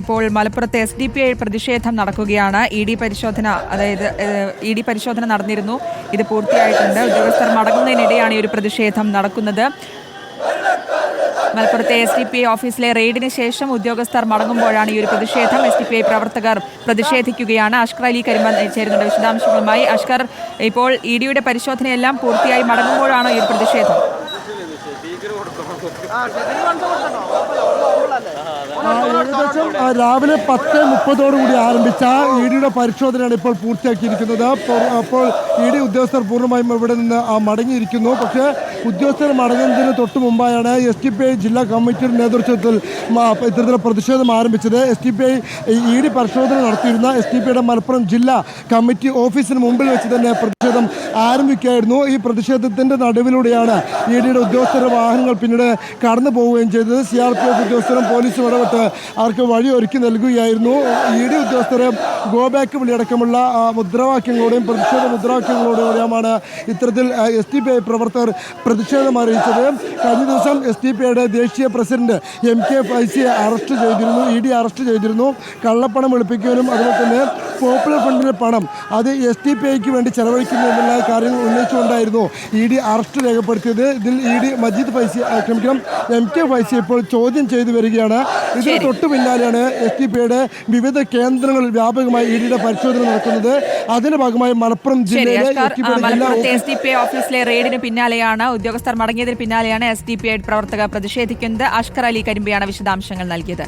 ഇപ്പോൾ മലപ്പുറത്ത് S D P I പ്രതിഷേധം നടക്കുകയാണ്. ഇ ഡി പരിശോധന അതായത് ഇ ഡി പരിശോധന നടന്നിരുന്നു. ഇത് പൂർത്തിയായിട്ടുണ്ട്. ഉദ്യോഗസ്ഥർ മടങ്ങുന്നതിനിടെയാണ് ഈ ഒരു പ്രതിഷേധം നടക്കുന്നത്. മലപ്പുറത്തെ എസ് ഡി പി ഐ ഓഫീസിലെ റെയ്ഡിന് ശേഷം ഉദ്യോഗസ്ഥർ മടങ്ങുമ്പോഴാണ് ഈ ഒരു പ്രതിഷേധം. എസ് ഡി പി ഐ പ്രവർത്തകർ പ്രതിഷേധിക്കുകയാണ്. അഷ്കർ അലി കരിമ ചേരുന്നുണ്ട്. വിശദാംശങ്ങളുമായി അഷ്കർ ഇപ്പോൾ ഇ ഡിയുടെ പരിശോധനയെല്ലാം പൂർത്തിയായി മടങ്ങുമ്പോഴാണോ ഈ ഒരു പ്രതിഷേധം. രാവിലെ പത്ത് മുപ്പതോടുകൂടി ആരംഭിച്ച ഇ ഡിയുടെ പരിശോധനയാണ് ഇപ്പോൾ പൂർത്തിയാക്കിയിരിക്കുന്നത്. അപ്പോൾ- ഇ ഡി ഉദ്യോഗസ്ഥർ പൂർണമായും ഇവിടെ നിന്ന് മടങ്ങിയിരിക്കുന്നു. പക്ഷേ ഉദ്യോഗസ്ഥർ മടങ്ങുന്നതിന് തൊട്ട് മുമ്പായാണ് എസ് ടി പി ഐ ജില്ലാ കമ്മിറ്റിയുടെ നേതൃത്വത്തിൽ ഇത്തരത്തിലുള്ള പ്രതിഷേധം ആരംഭിച്ചത്. S D P I E D പരിശോധന നടത്തിയിരുന്ന എസ് ടി പി ഐയുടെ മലപ്പുറം ജില്ലാ കമ്മിറ്റി ഓഫീസിന് മുമ്പിൽ വെച്ച് തന്നെ പ്രതിഷേധം ആരംഭിക്കുകയായിരുന്നു. ഈ പ്രതിഷേധത്തിന്റെ നടുവിലൂടെയാണ് ഇ ഡിയുടെ ഉദ്യോഗസ്ഥരുടെ വാഹനങ്ങൾ പിന്നീട് കടന്നു പോവുകയും ചെയ്തത്. സി ആർ പി എഫ് ഉദ്യോഗസ്ഥരും പോലീസും ഇടപെട്ട് അവർക്ക് വഴി ഒരുക്കി നൽകുകയായിരുന്നു. ഇ ഡി ഉദ്യോഗസ്ഥരെ ഗോ ബാക്ക് വിളിയടക്കമുള്ള മുദ്രാവാക്യങ്ങളോടെയും പ്രതിഷേധ മുദ്രാവാക്യങ്ങളോടെയുമാണ് ഇത്തരത്തിൽ എസ് ടി പി ഐ പ്രവർത്തകർ പ്രതിഷേധം അറിയിച്ചത്. കഴിഞ്ഞ ദിവസം എസ് ടി പി ഐയുടെ ദേശീയ പ്രസിഡന്റ് എം കെ ഫൈസിയെ അറസ്റ്റ് ചെയ്തിരുന്നു. ഇ ഡി അറസ്റ്റ് ചെയ്തിരുന്നു. കള്ളപ്പണം വെളുപ്പിക്കാനും അതുപോലെ തന്നെ പോപ്പുലർ ഫണ്ടിലെ പണം അത് എസ് ടി പി ഐക്ക് വേണ്ടി ചെലവഴിക്കുന്നു എന്നുള്ള കാര്യങ്ങൾ ഉന്നയിച്ചുകൊണ്ടായിരുന്നു ഇ ഡി അറസ്റ്റ് രേഖപ്പെടുത്തിയത്. ഇതിൽ ഇ ഡി മജീദ് ഫൈസി ക്ഷമിക്കണം എം കെ ഫൈസി ഇപ്പോൾ ചോദ്യം ചെയ്തു വരികയാണ്. ഇതിന് തൊട്ടു പിന്നാലെയാണ് എസ് ടി പി ഐയുടെ വിവിധ കേന്ദ്രങ്ങളിൽ വ്യാപകമായി ഇ ഡിയുടെ പരിശോധന നടക്കുന്നത്. അതിന്റെ ഭാഗമായി മലപ്പുറം ജില്ലയിലെ എസ് ടി പിയുടെ പി ഓഫീസിലെ റെയ്ഡിന് പിന്നാലെയാണ് ഉദ്യോഗസ്ഥർ മടങ്ങിയതിന് പിന്നാലെയാണ് എസ് ടി പി പ്രവർത്തകർ പ്രതിഷേധിക്കുന്നത്. അഷ്കർ അലി കരിമ്പയാണ് വിശദാംശങ്ങൾ നൽകിയത്.